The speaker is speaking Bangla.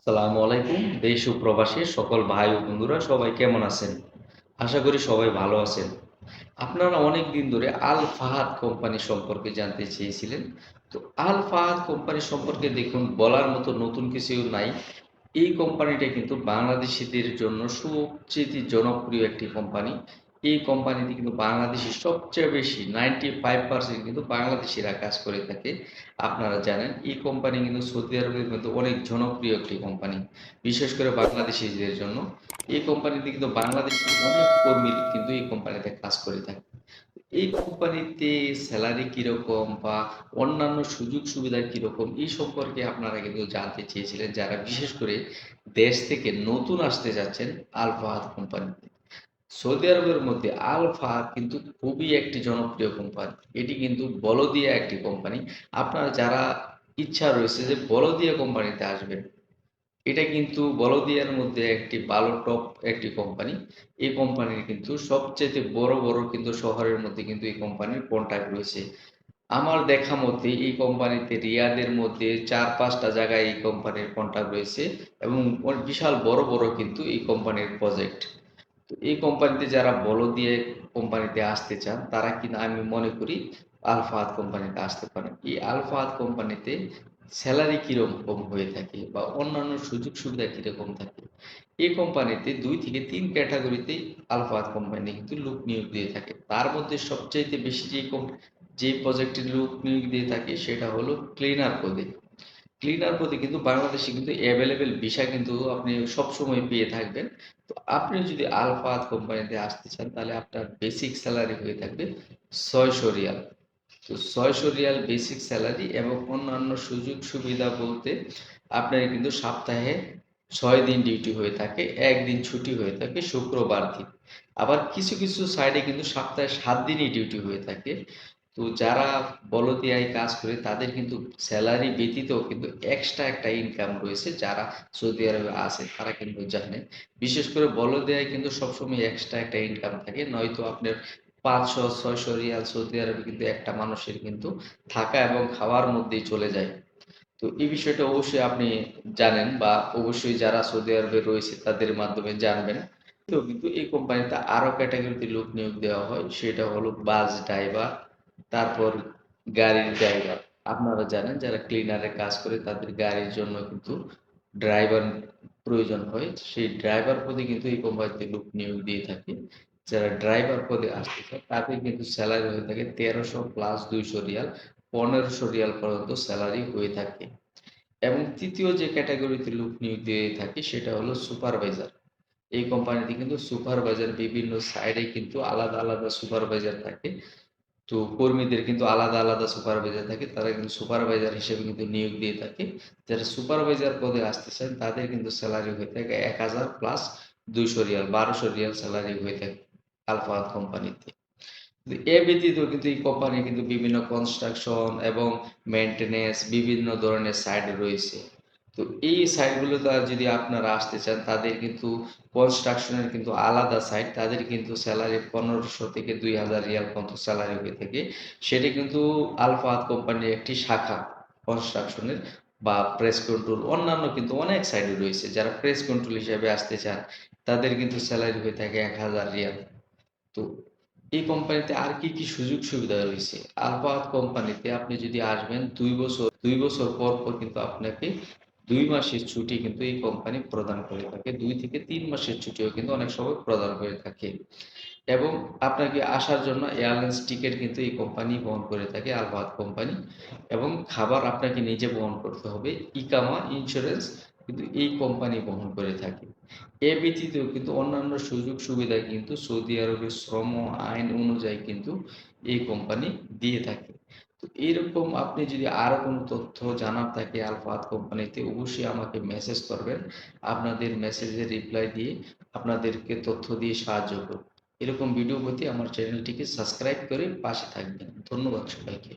আসসালামু আলাইকুম, দেশ ও প্রবাসী সকল ভাই ও বন্ধুরা, সবাই কেমন আছেন? আশা করি সবাই ভালো আছেন। আপনারা অনেক দিন ধরে আল ফাহাদ কোম্পানি সম্পর্কে জানতে চেয়েছিলেন। তো আল ফাহাদ কোম্পানি সম্পর্কে দেখুন, বলার মতো নতুন কিছু নাই। এই কোম্পানিটা কিন্তু বাংলাদেশিদের জন্য সবচেয়ে জনপ্রিয় একটি কোম্পানি। এই কোম্পানিতে কিন্তু বাংলাদেশি সবচেয়ে বেশি নাইনটি ফাইভ পার্সেন্ট কিন্তু বাংলাদেশিরা কাজ করে থাকে। আপনারা জানেন, এই কোম্পানি কিন্তু সৌদি আরবের মধ্যে অনেক জনপ্রিয় একটি কোম্পানি বিশেষ করে বাংলাদেশিদের জন্য। এই কোম্পানিতে কিন্তু বাংলাদেশি অনেক কর্মী কিন্তু এই কোম্পানিতে কাজ করে থাকে। এই কোম্পানিতে স্যালারি কীরকম বা অন্যান্য সুযোগ সুবিধা কীরকম, এই সম্পর্কে আপনারা কিন্তু জানতে চেয়েছিলেন যারা বিশেষ করে দেশ থেকে নতুন আসতে যাচ্ছেন আল ফাহাদ কোম্পানিতে সৌদি আরবের মধ্যে আলফা কিন্তু খুবই একটি জনপ্রিয় কোম্পানি এটি কিন্তু বলদিয়া একটি কোম্পানি আপনার যারা ইচ্ছা রয়েছে যে বলদিয়া কোম্পানিতে আসবেন, এটা কিন্তু বলদিয়ার মধ্যে একটি ভালো টপ একটি কোম্পানি এই কোম্পানির কিন্তু সবচেয়ে বড় বড় কিন্তু শহরের মধ্যে কিন্তু এই কোম্পানির কন্ট্যাক্ট রয়েছে। আমার দেখা মতে এই কোম্পানিতে রিয়াদের মধ্যে চার, পাঁচটা জায়গায় এই কোম্পানির কন্ট্যাক্ট রয়েছে এবং বিশাল বড় বড় কিন্তু এই কোম্পানির প্রজেক্ট তো এই কোম্পানিতে যারা বলো দিয়ে কোম্পানিতে আসতে চান, তারা কিনা আমি মনে করি আলফাহাদ কোম্পানিতে আসতে পারেন। এই আলফাহাদ কোম্পানিতে স্যালারি কীরকম হয়ে থাকে বা অন্যান্য সুযোগ সুবিধা কীরকম থাকে? এই কোম্পানিতে দুই থেকে তিন ক্যাটাগরিতে আলফাহাদ কোম্পানি কিন্তু লোক নিয়োগ দিয়ে থাকে। তার মধ্যে সবচাইতে বেশি যে যে প্রজেক্টের লোক নিয়োগ দিয়ে থাকে সেটা হলো ক্লিনার পদে। ক্লিনার পদে কিন্তু বাংলাদেশে কিন্তু অ্যাভেলেবেল ভিসা কিন্তু আপনি সবসময় পেয়ে থাকবেন। তো আপনি যদি আলফাত কোম্পানিতে আসতে চান, তাহলে আপনার বেসিক স্যালারি হয়ে থাকবে ছয়শো রিয়াল। তো ছয়শো রিয়াল বেসিক স্যালারি এবং অন্যান্য সুযোগ সুবিধা বলতে আপনার কিন্তু সপ্তাহে ছয় দিন ডিউটি হয়ে থাকে, একদিন ছুটি হয়ে থাকে, শুক্রবার দিন। আবার কিছু কিছু সাইডে কিন্তু সপ্তাহে সাত দিনই ডিউটি হয়ে থাকে। তো যারা বলদিয়ায় কাজ করে, তাদের কিন্তু স্যালারি ব্যতীত কিন্তু এক্সট্রা একটা ইনকাম রয়েছে যারা সৌদি আরবে আছে, তারা কিন্তু জানে। বিশেষ করে বলদিয়ায় কিন্তু সবসময় এক্সট্রা একটা ইনকাম থাকে, নয়তো আপনার পাঁচশো, ছয়শো রিয়াল সৌদি আরবে কিন্তু একটা মানুষের কিন্তু থাকা এবং খাওয়ার মধ্যেই চলে যায়। তো এই বিষয়টা অবশ্যই আপনি জানেন বা অবশ্যই যারা সৌদি আরবে রয়েছে তাদের মাধ্যমে জানবেন। তো কিন্তু এই কোম্পানিতে আরও ক্যাটাগরিতে লোক নিয়োগ দেওয়া হয়, সেটা হলো বাস ড্রাইভার তারপর গাড়ির ড্রাইভার আপনারা জানেন যারা ক্লিনারে কাজ করে তাদের গাড়ির জন্য কিন্তু ড্রাইভার প্রয়োজন হয়। সেই ড্রাইভার পদে কিন্তু এই কোম্পানিতে লোক নিয়োগ দিয়ে থাকে। যারা ড্রাইভার পদে আসতে চায়, তাদের কিন্তু স্যালারি হয়ে থাকে তেরোশো প্লাস দুইশো রিয়াল, পনেরোশো রিয়াল পর্যন্ত স্যালারি হয়ে থাকে। এবং তৃতীয় যে ক্যাটাগরিতে লোক নিয়োগ দিয়ে থাকে, সেটা হলো সুপারভাইজার এই কোম্পানিতে কিন্তু সুপারভাইজার বিভিন্ন সাইডে কিন্তু আলাদা আলাদা সুপারভাইজার থাকে। তো কর্মীদের কিন্তু আলাদা আলাদা সুপারভাইজার থাকে, তারা কিন্তু সুপারভাইজার হিসেবে কিন্তু নিয়োগ দিয়ে থাকে। যারা সুপারভাইজার পদে আসতে চান, তাদের কিন্তু স্যালারি হয়ে থাকে এক হাজার প্লাস দুইশো রিয়াল, বারোশো রিয়াল স্যালারি হয়ে থাকে আলফা কোম্পানিতে এ ব্যতীত কিন্তু এই কোম্পানি কিন্তু বিভিন্ন কনস্ট্রাকশন এবং মেনটেনেন্স বিভিন্ন ধরনের সাইড রয়েছে। তো এই সাইটগুলোতে যদি আপনারা আসতে চান, তাদের কিন্তু কনস্ট্রাকশনের কিন্তু আলাদা সাইট তাদের কিন্তু স্যালারি পনেরোশো থেকে দুই হাজার রিয়াল পর্যন্ত স্যালারি হয়ে থাকে। সেটি কিন্তু আলফাহাত কোম্পানির একটি শাখা কনস্ট্রাকশনের বা প্রেস কন্ট্রোল অন্যান্য কিন্তু অনেক সাইডে রয়েছে। যারা প্রেস কন্ট্রোল হিসেবে আসতে চান, তাদের কিন্তু স্যালারি হয়ে থাকে এক হাজার রিয়াল। তো এই কোম্পানিতে আর কি কি সুযোগ সুবিধা রয়েছে? আলফাহাত কোম্পানিতে আপনি যদি আসবেন, দুই বছর দুই বছর পর পর কিন্তু আপনাকে দুই মাসের ছুটি কিন্তু এই কোম্পানি প্রদান করে থাকে। দুই থেকে তিন মাসের ছুটিও কিন্তু অনেক সময় প্রদান করে থাকে। এবং আপনাকে আসার জন্য এয়ারলাইন্স টিকিট কিন্তু এই কোম্পানি বহন করে থাকে আলবাদ কোম্পানি। এবং খাবার আপনাকে নিজে বহন করতে হবে। ইকামা ইন্স্যুরেন্স কিন্তু এই কোম্পানি বহন করে থাকে। এ ব্যতীত কিন্তু অন্যান্য সুযোগ সুবিধা কিন্তু সৌদি আরবের শ্রম আইন অনুযায়ী কিন্তু এই কোম্পানি দিয়ে থাকে। এইরকম আপনি যদি আরও কোনো তথ্য জানার থাকে আলফাত কোম্পানিতে অবশ্যই আমাকে মেসেজ করবেন। আপনাদের মেসেজের রিপ্লাই দিয়ে আপনাদেরকে তথ্য দিয়ে সাহায্য করব। এরকম ভিডিও প্রতি আমার চ্যানেলটিকে সাবস্ক্রাইব করে পাশে থাকবেন। ধন্যবাদ সবাইকে।